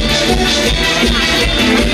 I'm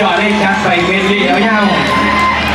จอดได้ชัดไปเป็นเรียวยาว